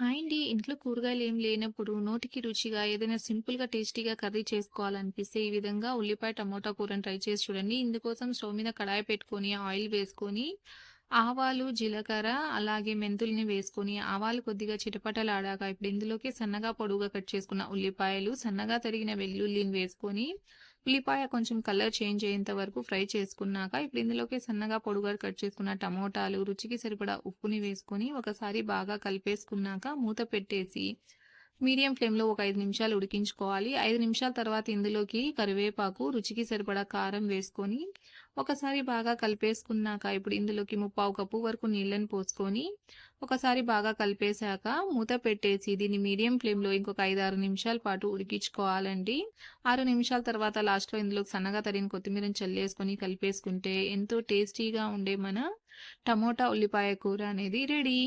Hi అండి. ఇంట్లో కూరగాయలు ఏం లేనప్పుడు నోటికి రుచిగా ఏదైనా సింపుల్‌గా, టేస్టీగా కర్రీ చేసుకోవాలనిపిస్తే ఈ విధంగా ఉల్లిపాయ, టమోటా కూరని ట్రై చేసి చూడండి. ఇందుకోసం స్టవ్ మీద కడాయి పెట్టుకొని, ఆయిల్ వేసుకొని, ఆవాలు, జీలకర్ర అలాగే మెంతుల్ని వేసుకొని, ఆవాలు కొద్దిగా చిటపటలాడాక ఇప్పుడు ఇందులోకి సన్నగా పొడుగుగా కట్ చేసుకున్న ఉల్లిపాయలు, సన్నగా తరిగిన వెల్లుల్లిని వేసుకొని, ఉల్లిపాయ కొంచెం కలర్ చేంజ్ అయ్యేంత వరకు ఫ్రై చేసుకున్నాక ఇప్పుడు ఇందులోకి సన్నగా పొడుగా కట్ చేసుకున్న టమోటాలు, రుచికి సరిపడా ఉప్పుని వేసుకొని ఒకసారి బాగా కలిపేసుకున్నాక మూత పెట్టేసి మీడియం ఫ్లేమ్‌లో ఒక ఐదు నిమిషాలు ఉడికించుకోవాలి. ఐదు నిమిషాల తర్వాత ఇందులోకి కరివేపాకు, రుచికి సరిపడా కారం వేసుకొని ఒకసారి బాగా కలిపేసుకున్నాక ఇప్పుడు ఇందులోకి ముప్పావు కప్పు వరకు నీళ్ళని పోసుకొని ఒకసారి బాగా కలిపేశాక మూత పెట్టేసి దీన్ని మీడియం ఫ్లేమ్‌లో ఇంకొక 5, 6 నిమిషాల పాటు ఉడికించుకోవాలండి. ఆరు నిమిషాల తర్వాత లాస్ట్‌లో ఇందులోకి సన్నగా తరిగిన కొత్తిమీరని చల్లేసుకొని కలిపేసుకుంటే ఎంతో టేస్టీగా ఉండే మన టమోటా, ఉల్లిపాయ కూర అనేది రెడీ.